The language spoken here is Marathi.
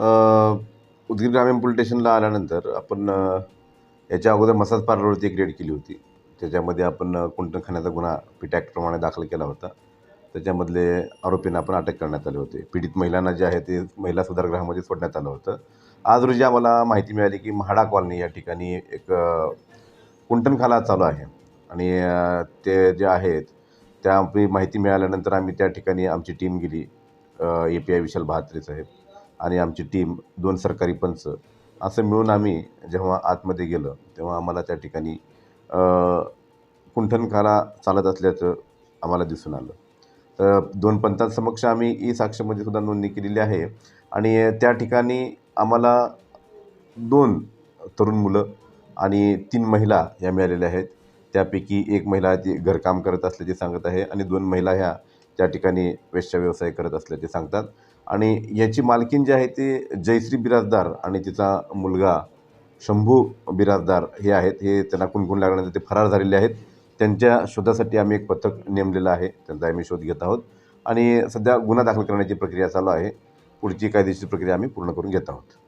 उदगीर ग्रामीण पोलीस स्टेशनला आल्यानंतर आपण याच्या अगोदर मसाज पार्लरवरती एक रेड केली होती. त्याच्यामध्ये आपण कुंटणखान्याचा गुन्हा पीट ॲक्टप्रमाणे दाखल केला होता. त्याच्यामधले आरोपींना आपण अटक करण्यात आले होते. पीडित महिलांना जे आहे ते महिला सुधारगृहामध्ये सोडण्यात आलं होतं. आज रोजी आम्हाला माहिती मिळाली की म्हाडा कॉलनी या ठिकाणी एक कुंटणखाला चालू आहे. आणि ते जे आहेत त्या माहिती मिळाल्यानंतर आम्ही त्या ठिकाणी आमची टीम गेली. A P I Vishal Bahatre साहेब. आणि आमची टीम दोन सरकारी पंच असं मिळून आम्ही जेव्हा आतमध्ये गेलं तेव्हा आम्हाला त्या ठिकाणी कुंठणखाना चालत असल्याचं आम्हाला दिसून आलं. तर दोन पंचांसमक्ष आम्ही ई साक्षमध्ये सुद्धा नोंदणी केलेली आहे आणि त्या ठिकाणी आम्हाला दोन तरुण मुलं आणि तीन महिला ह्या मिळालेल्या आहेत. त्यापैकी एक महिला ती घरकाम करत असल्याचे सांगत आहे आणि दोन महिला ह्या त्या ठिकाणी वेश्या व्यवसाय करत असल्याचे सांगतात. आणि याची मालकीन जी आहे ती जयश्री बिराजदार आणि तिचा मुलगा शंभू बिराजदार हे आहेत. हे त्यांना कुणकुण लागल्यानंतर ते फरार झालेले आहेत. त्यांच्या शोधासाठी आम्ही एक पथक नेमलेलं आहे. त्यांचा आम्ही शोध घेत आहोत. आणि सध्या गुन्हा दाखल करण्याची प्रक्रिया चालू आहे. पुढची कायदेशीर प्रक्रिया आम्ही पूर्ण करून घेत आहोत.